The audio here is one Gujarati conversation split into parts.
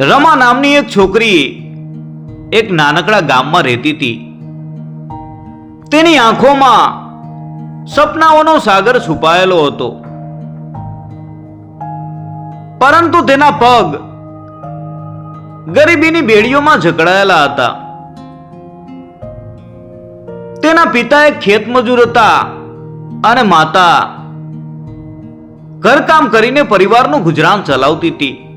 રમા નામની એક છોકરી એક નાનકડા ગામમાં રહેતી હતી. તેની આંખોમાં સપનાઓનો સાગર છુપાયેલો હતો. પરંતુ તેના પગ ગરીબીની બેડીઓમાં જકડાયેલા હતા. તેના પિતા એક ખેતમજૂર હતા અને માતા ઘરકામ કરીને પરિવારનું ગુજરાન ચલાવતી હતી.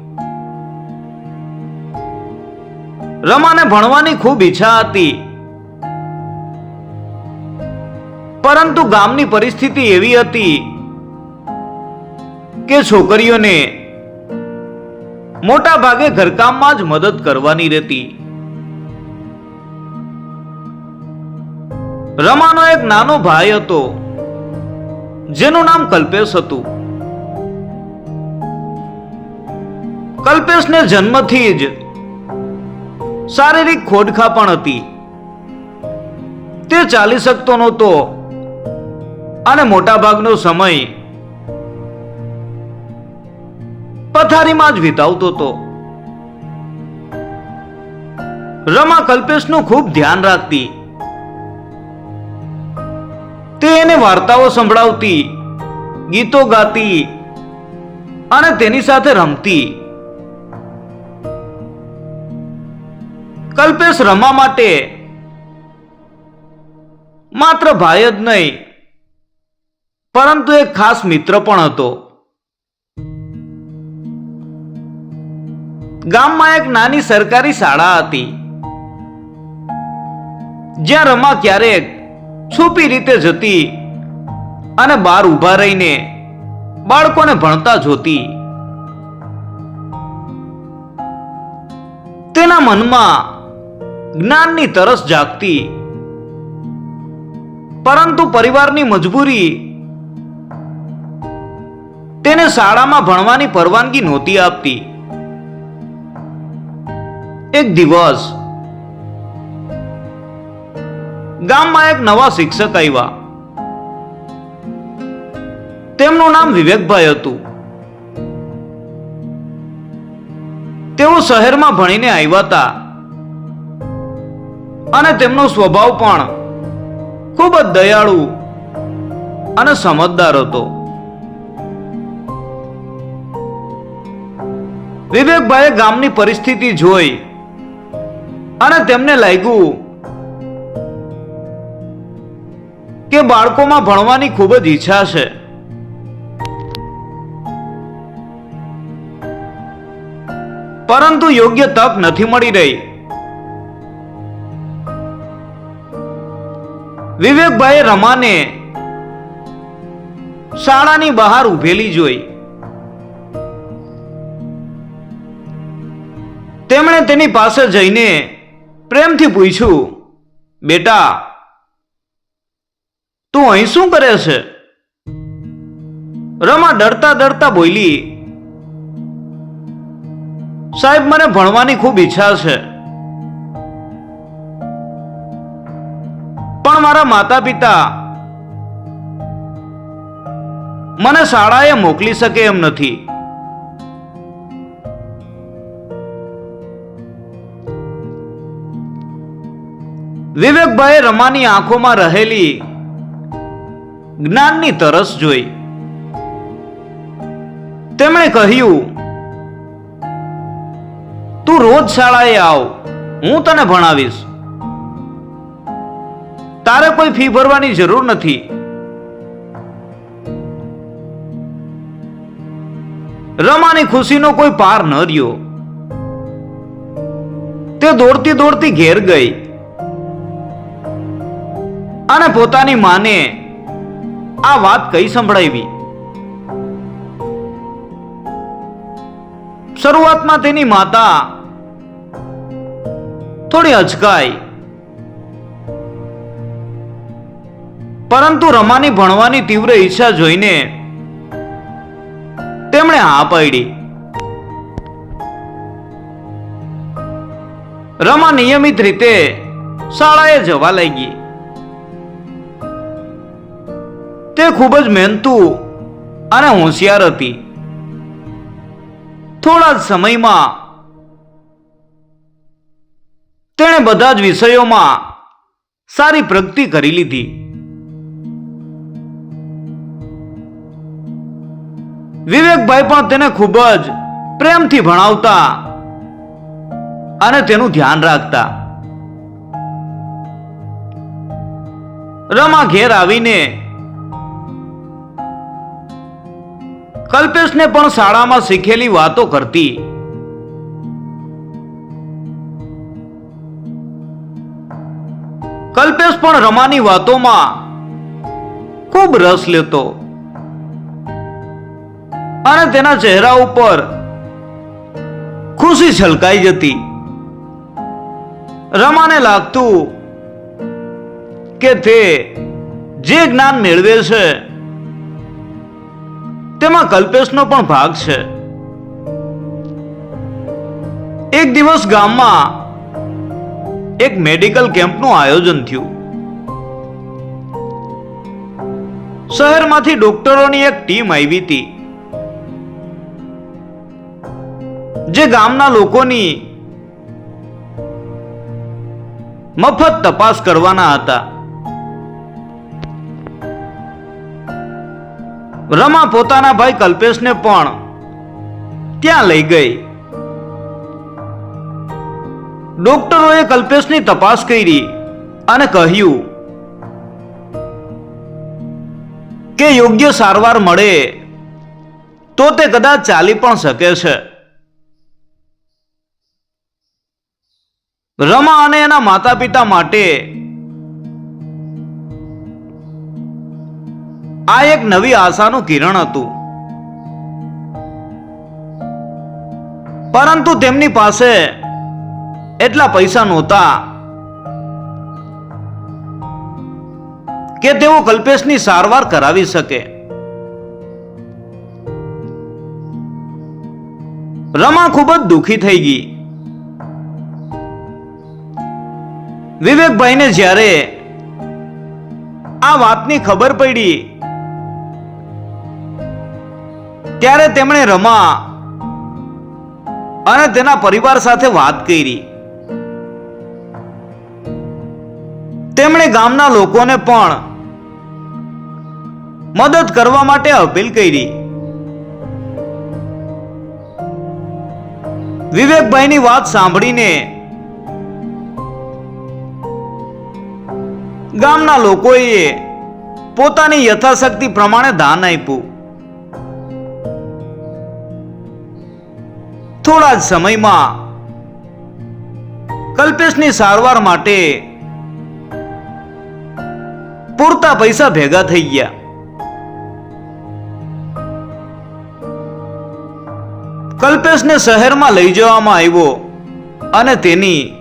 રમાને ભણવાની ખૂબ ઈચ્છા હતી. પરંતુ ગામની પરિસ્થિતિ એવી હતી કે છોકરીઓને મોટા ભાગે ઘરકામમાં જ મદદ કરવાની રહેતી. રમાનો એક નાનો ભાઈ હતો, જેનું નામ કલ્પેશ હતું. કલ્પેશને જન્મથી જ શારીરિક ખોડખા પણ હતી. તે ચાલી શકતો નહોતો અને મોટાભાગનો સમય પથારીમાં જ વિતાવતો હતો. રમા કલ્પેશનું ખૂબ ધ્યાન રાખતી. તે એને વાર્તાઓ સંભળાવતી, ગીતો ગાતી અને તેની સાથે રમતી. કલ્પેશ રમા માટે માત્ર ભાઈ જ નહીં, પરંતુ એક ખાસ મિત્ર પણ હતો. ગામમાં એક નાની સરકારી શાળા હતી. જ્યાં રમા ક્યારેક છુપી રીતે જતી અને બહાર ઊભા રહીને બાળકોને ભણતા જોતી. તેના મનમાં જ્ઞાનની તરસ જાગતી, પરંતુ પરિવારની મજબૂરી તેને શાળામાં ભણવાની પરવાનગી નહોતી આપતી. એક દિવસ ગામમાં એક નવા શિક્ષક આવ્યા. તેમનું નામ વિવેકભાઈ હતું. તેઓ શહેરમાં ભણીને આવ્યા હતા. અને તેમનો સ્વભાવ પણ ખૂબ જ દયાળુ અને સમજદાર હતો. વિવેકભાઈએ ગામની પરિસ્થિતિ જોઈ અને તેમને લાગ્યું કે બાળકોમાં ભણવાની ખૂબ જ ઈચ્છા છે. પરંતુ યોગ્ય તક નથી મળી રહી. વિવેકભાઈએ રમાને શાળાની બહાર ઉભેલી જોઈ. તેમણે તેની પાસે જઈને પ્રેમથી પૂછ્યું, બેટા, તું અહીં શું કરે છે? રમા ડરતા ડરતા બોલી, સાહેબ, મને ભણવાની ખૂબ ઈચ્છા છે. મારા માતા પિતા મને શાળાએ મોકલી શકે એમ નથી. વિવેકભાઈ રમાની આંખોમાં રહેલી જ્ઞાનની તરસ જોઈ. તેમણે કહ્યું, તું રોજ શાળાએ આવ, હું તને ભણાવીશ. તારે કોઈ ફી ભરવાની જરૂર નથી. રમાની ખુશીનો કોઈ પાર ન રહ્યો. તે દોડતી દોડતી ઘેર ગઈ. અને પોતાની માને આ વાત કઈ સંભળાવી. શરૂઆતમાં તેની માતા થોડી અચકાઈ પરંતુ રમાની ભણવાની તીવ્ર ઈચ્છા જોઈને તેમણે હા પાડી. રમા નિયમિત રીતે શાળાએ જવા લાગી. તે ખૂબ જ મહેનતુ અને હોશિયાર હતી. થોડા જ સમયમાં તેણે બધા જ વિષયોમાં સારી પ્રગતિ કરી લીધી. વિવેકભાઈ પણ તેને ખૂબ જ પ્રેમથી ભણાવતા અને તેનું ધ્યાન રાખતા. રમા ઘેર આવીને કલ્પેશને પણ શાળામાં શીખેલી વાતો કરતી. કલ્પેશ પણ રમાની વાતોમાં ખૂબ રસ લેતો. અને તેના ચહેરા ઉપર ખુશી છલકાઈ જતી. રમાને લાગતું કે તે જે જ્ઞાન મેળવે છે, તેમાં કલ્પેશનો પણ ભાગ છે. એક દિવસ ગામમાં એક મેડિકલ કેમ્પનું આયોજન થયું. શહેરમાંથી ડોક્ટરોની એક ટીમ આવી હતી. જે ગામના લોકોની મફત તપાસ કરવાના હતા. રમા પોતાના ભાઈ કલ્પેશને પણ ત્યાં લઈ ગઈ. ડોક્ટરોએ કલ્પેશની તપાસ કરી અને કહ્યું કે યોગ્ય સારવાર મળે તો તે કદાચ ચાલી પણ શકે છે. રમા અને એના માતા પિતા માટે આ એક નવી આશાનું કિરણ હતું. પરંતુ તેમની પાસે એટલા પૈસા નહોતા કે તેઓ કલ્પેશની સારવાર કરાવી શકે. રમા ખૂબ જ દુઃખી થઈ ગઈ. વિવેકભાઈને જ્યારે આ વાતની ખબર પડી, ત્યારે તેમણે રમા અને તેના પરિવાર સાથે વાત કરી. તેમણે ગામના લોકોને પણ મદદ કરવા માટે અપીલ કરી. વિવેકભાઈની વાત સાંભળીને ગામના લોકોએ પોતાની યથાશક્તિ પ્રમાણે દાન આપ્યું. થોડા જ સમયમાં કલ્પેશની સારવાર માટે પૂરતા પૈસા ભેગા થઈ ગયા. કલ્પેશને શહેરમાં લઈ જવામાં આવ્યો અને તેની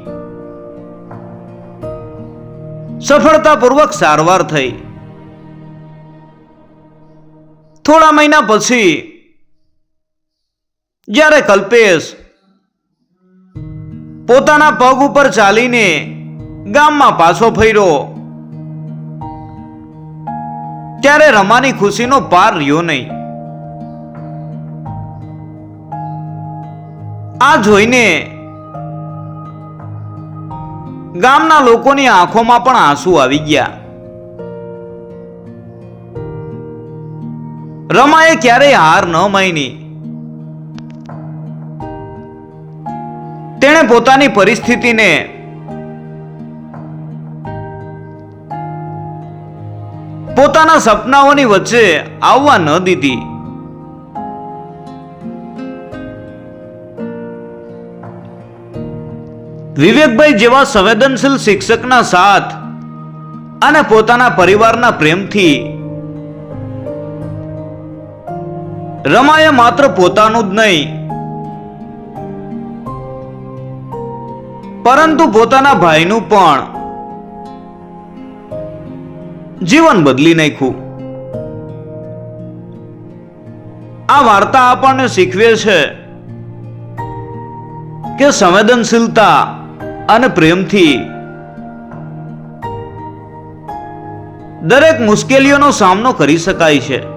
સફળતાપૂર્વક સારવાર થઈ. થોડા મહિના પછી, જ્યારે કલ્પેશ પોતાના પગ ઉપર ચાલીને ગામમાં પાછો ફર્યો, ત્યારે રમાની ખુશીનો પાર રહ્યો નહીં. આ જોઈને ગામના લોકોની આંખોમાં પણ આંસુ આવી ગયા. રમાએ ક્યારેય હાર ન માની. તેણે પોતાની પરિસ્થિતિને પોતાના સપનાઓની વચ્ચે આવવા ન દીધી. વિવેકભાઈ જેવા સંવેદનશીલ શિક્ષકના સાથ અને પોતાના પરિવારના પ્રેમથી રમાએ માત્ર પોતાનું જ નહીં, પરંતુ પોતાના ભાઈનું પણ જીવન બદલી નાખ્યું. આ વાર્તા આપણને શીખવે છે કે સંવેદનશીલતા અને પ્રેમથી. દરેક મુશ્કેલીઓનો સામનો કરી શકાય છે.